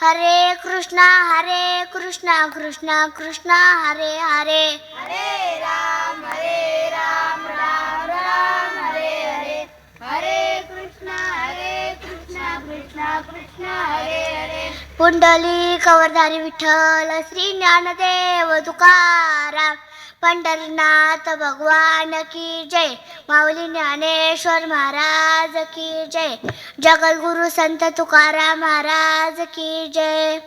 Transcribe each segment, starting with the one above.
हरे कृष्णा हरे कृष्णा कृष्णा कृष्णा हरे हरे. हरे राम हरे राम राम राम हरे हरे. हरे कृष्णा हरे कृष्णा कृष्णा कृष्णा हरे हरे. पुंडली कवरधारी विठ्ठल श्री ज्ञानदेव तुकाराम. पंढरनाथ भगवान की जय. माऊली ज्ञानेश्वर महाराज की जय. जगद्गुरु संत तुकाराम महाराज की जय.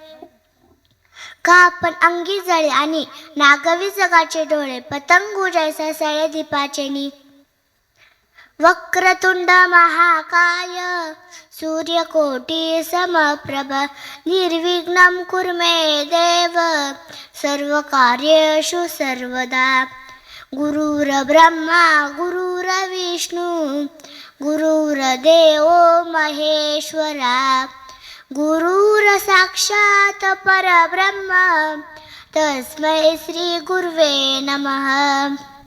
का आपण अंगी जळे आणि नागवी जगाचे डोळे पतंगू जैसा सळे दीपाचे नी वक्रतुंड महाकाय। सूर्यकोटी समप्रभ निर्विघ्नं कुरु मे देव। सर्वकार्येषु सर्वदा। गुरुर्ब्रह्मा गुरुर्विष्णू गुरुर्देवो महेश्वरा। गुरुर्साक्षात् परब्रह्म तस्मै श्रीगुर्वे नमः।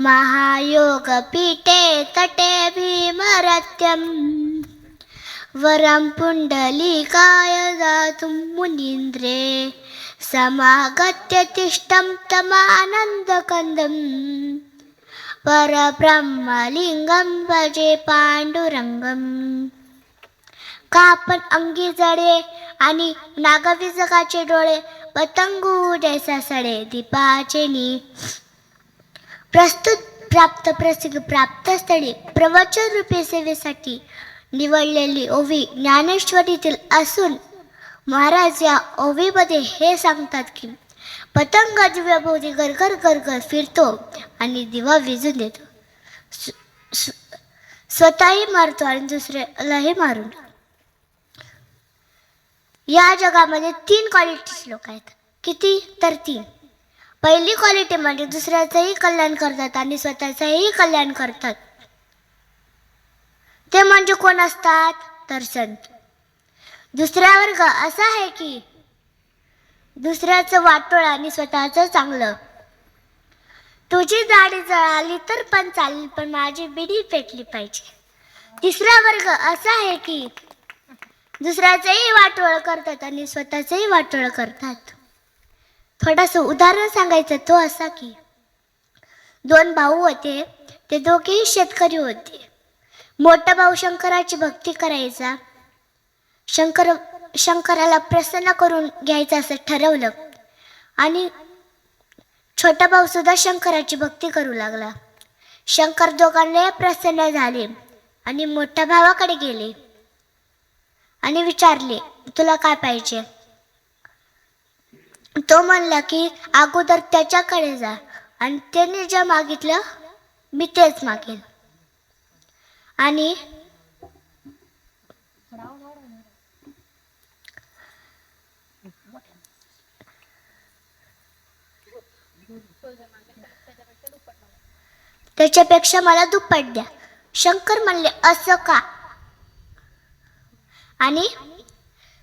महायोगपीठे तटे भीमरत्यम्। वरं पुण्डलीकाय दातुं मुनीन्द्रे। समागत्य तिष्ठं तमानन्दकन्दम्। परब्रह्मलिङ्गं भजे पाण्डुरङ्गम्। कापन अंगी जडे आणि नागवी जगाचे डोळे पतंगू जैसा सडे दीपाचे नी। प्रस्तुत प्राप्त प्रसिद्ध प्राप्त स्थळी प्रवचन रूपे सेवेसाठी निवडलेली ओवी ज्ञानेश्वरीतील असून महाराज या ओवीमध्ये हे सांगतात की पतंग दिव्याभोवती गरगर गरगर फिरतो आणि दिवा विजून देतो. स्वतःही मारतो आणि दुसऱ्यालाही मारून. या जगामध्ये तीन क्वालिटीचे लोक आहेत. किती? तर तीन. पहिली क्वालिटी म्हणजे दुसऱ्याचंही कल्याण करतात आणि स्वतःचंही कल्याण करतात. ते म्हणजे कोण असतात? तर संत दुसरा वर्ग असा आहे की दुसऱ्याचं वाटोळ आणि स्वतःचं चांगलं. तुझी दाढी जळाली तर पण चालेल पण माझी बिडी पेटली पाहिजे. तिसरा वर्ग असा आहे की दुसऱ्याचंही वाटोळ करतात आणि स्वतःचंही वाटोळ करतात. थोडंसं उदाहरण सांगायचं तो असा की दोन भाऊ होते ते दोघेही शेतकरी होते. मोठा भाऊ शंकराची भक्ती करायचा शंकर शंकराला प्रसन्न करून घ्यायचं असं ठरवलं आणि छोटा भाऊ सुद्धा शंकराची भक्ती करू लागला. शंकर दोघांना प्रसन्न झाले आणि मोठ्या भावाकडे गेले आणि विचारले तुला काय पाहिजे? तो म्हणला की अगोदर त्याच्याकडे जा. आणि त्याने जे मागितलं मी तेच मागेल. आणि त्याच्यापेक्षा मला दुप्पट द्या. शंकर म्हणले असं का? आणि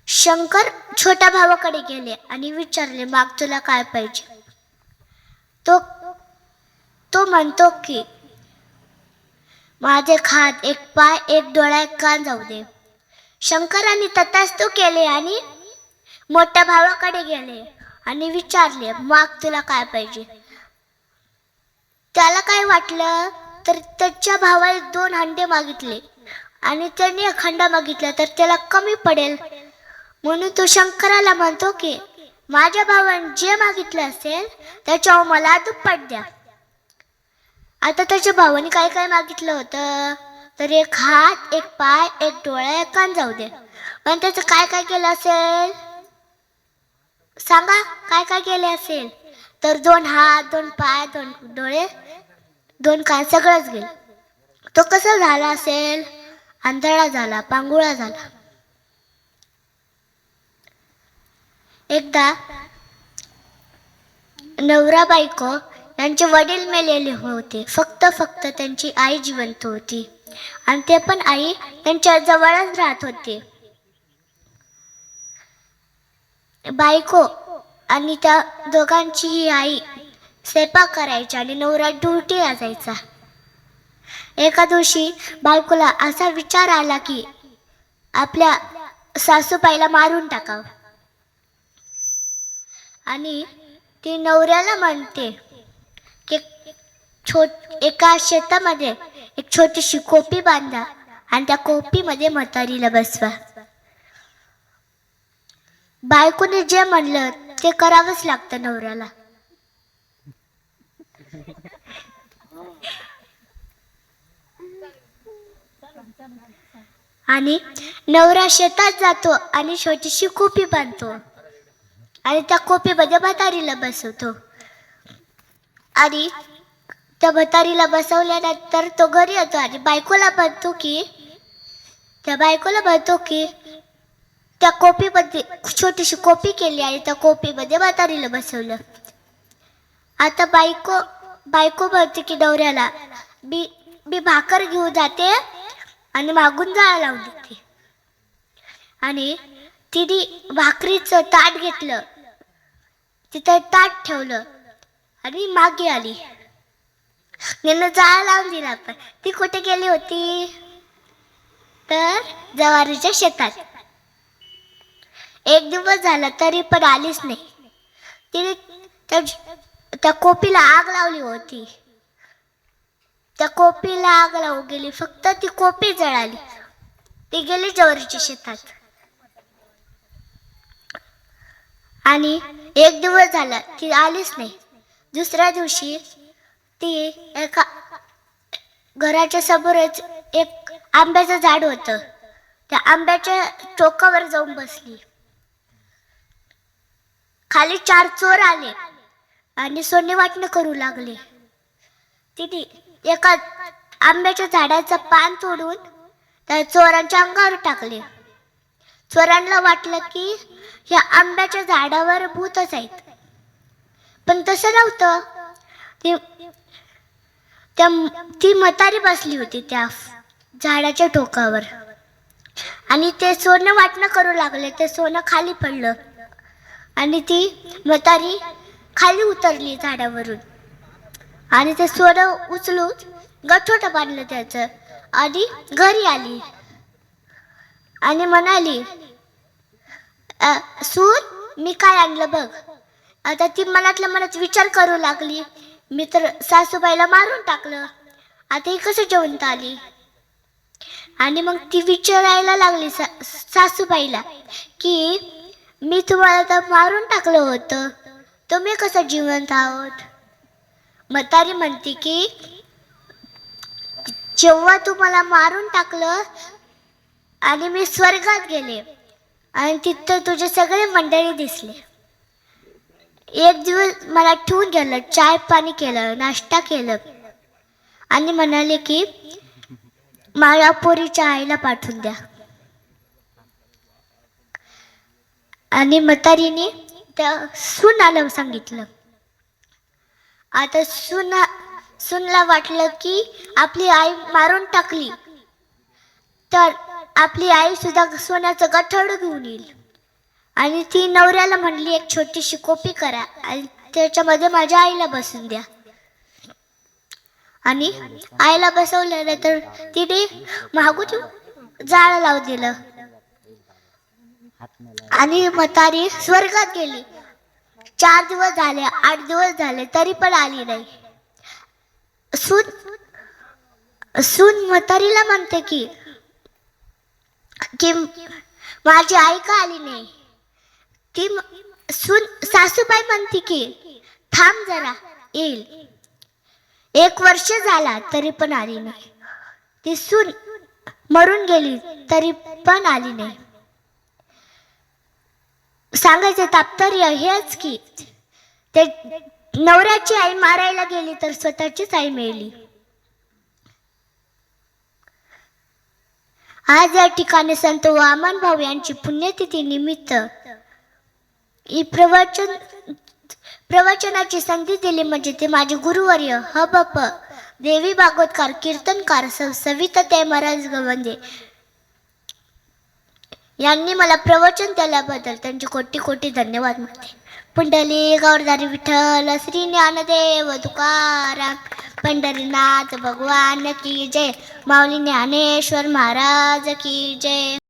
शंकर छोट्या भावाकडे गेले आणि विचारले माग तुला काय पाहिजे? तो तो म्हणतो की माझे खात एक पाय एक डोळा एक कान जाऊ दे. शंकराने तथास्तू केले आणि मोठ्या भावाकडे गेले आणि विचारले माग तुला काय पाहिजे? त्याला काय वाटलं तर त्याच्या भावाने दोन हंडे मागितले आणि त्याने एक हंडा मागितला तर त्याला कमी पडेल म्हणून तो शंकराला म्हणतो की माझ्या भावाने जे मागितलं असेल त्याच्यावर मला दुप्पट द्या. आता त्याच्या भावाने काय काय मागितलं होतं? तर एक हात एक पाय एक डोळा एक कान जाऊ दे. पण त्याचं काय काय केलं असेल? सांगा काय काय केले असेल? तर दोन हात दोन पाय दोन डोळे दोन कान सगळंच गेलं. तो कसा झाला असेल? आंधळा झाला पांगुळा झाला. एकदा नवरा बायको यांचे वडील मेलेले होते. फक्त फक्त त्यांची आई जिवंत होती. आणि ते पण आई त्यांच्या जवळच राहत होते. बायको आणि त्या दोघांची ही आई स्वयंपाक करायची आणि नवरा ड्युटी असायचा एका दिवशी बायकोला असा विचार आला की आपल्या सासूबाईला मारून टाकावं. आणि ती नवऱ्याला म्हणते की छोट एका शेतामध्ये एक छोटीशी कोपी बांधा आणि त्या कोपीमध्ये म्हातारीला बसवा. बायकोने जे म्हणलं ते करावंच लागतं नवऱ्याला. आणि नवरा शेतात जातो आणि छोटीशी कोपी बांधतो. आणि त्या कोपीमध्ये म्हातारीला बसवतो. आणि त्या म्हातारीला बसवल्यानंतर तो घरी येतो आणि बायकोला म्हणतो की त्या बायकोला म्हणतो की त्या कोपीमध्ये छोटीशी कोपी केली आणि त्या कोपीमध्ये म्हातारीला बसवलं. आता बायको बायको म्हणते की नवऱ्याला मी मी भाकर घेऊन जाते आणि मागून जाळा लावून देते. आणि तिने भाकरीचं ताट घेतलं. तिथं ताट ठेवलं. आणि मागे आली. निनं जाळा लावून दिला पण ती कुठे गेली होती? तर जवारीच्या शेतात. एक दिवस झाला तरी पण आलीच नाही. तिने त्या त्या कोपीला आग लावली होती. त्या कोपीला आग लावू गेली. फक्त ती कोपी जळाली. ती गेली जवारीच्या शेतात. आणि एक दिवस झाला ती आलीच नाही. दुसऱ्या दिवशी ती एका घराच्या समोरच एक आंब्याचं झाड होतं. त्या आंब्याच्या टोकावर जाऊन बसली. खाली चार चोर आले आणि सोने वाटणं करू लागले. तिने एका आंब्याच्या झाडाचं पान तोडून त्या चोरांच्या अंगावर टाकले. स्वरांना वाटलं की ह्या आंब्याच्या झाडावर भूतच आहेत. पण तसं नव्हतं. ती त्या ती म्हातारी बसली होती त्या झाडाच्या टोकावर. आणि ते सोनं वाटणं करू लागले. ते सोनं खाली पडलं. आणि ती म्हातारी खाली उतरली झाडावरून. आणि ते सोनं उचलून गठोटं बांधलं त्याचं. आणि घरी आली. आणि म्हणाली सूर मी काय आणलं बघ. आता ती मनातल्या मनात विचार करू लागली. मी तर सासूबाईला मारून टाकलं. आता ही कसं जेवण आली? आणि मग ती विचारायला लागली सा सासूबाईला की मी तुम्हाला तर मारून टाकलं होतं. तुम्ही कसं जिवंत आहोत? म्हातारी म्हणते की जेव्हा तुम्हाला मारून टाकलं आणि मी स्वर्गात गेले. आणि तिथं तुझे सगळे मंडळी दिसले. एक दिवस मला ठेवून गेलं चाय पाणी केलं नाश्ता केलं. आणि म्हणाले की माझ्या पोरीच्या आईला पाठवून द्या. आणि म्हातारीने त्या सुनाला सांगितलं. आता सुना सुनला वाटलं की आपली आई मारून टाकली. तर आपली आई सुद्धा सोन्याचं गठड घेऊन येईल. आणि ती नवऱ्याला म्हणली एक छोटीशी कोपी करा आणि त्याच्यामध्ये माझ्या आईला बसून द्या. आणि आईला बसवलं तर तिने मागून जाळ लावून दिलं. आणि म्हातारी स्वर्गात गेली. चार दिवस झाले आठ दिवस झाले तरी पण आली नाही. सून सून म्हातारीला म्हणते की की माझी आई का आली नाही? ती सून सासूबाई म्हणते की थांब जरा येईल. एक वर्ष झाला तरी पण आली नाही. ती सून मरून गेली तरी पण आली नाही. सांगायचं तात्पर्य हेच की ते नवऱ्याची आई मारायला गेली तर स्वतःचीच आई मिळली आज या ठिकाणी संत वामन भाऊ यांची पुण्यतिथी निमित्त ही प्रवचन प्रवचनाची संधी दिली म्हणजे ते माझे गुरुवर्य ह बप देवी भागवतकार कीर्तनकार स सविता ते महाराज गवंदे. यांनी मला प्रवचन दिल्याबद्दल त्यांचे कोटी कोटी धन्यवाद मानते पुंडली गौरदारी विठ्ठल श्री ज्ञानदेव तुकाराम पंढरीनाथ भगवान की जय. माऊली ज्ञानेश्वर महाराज की जय.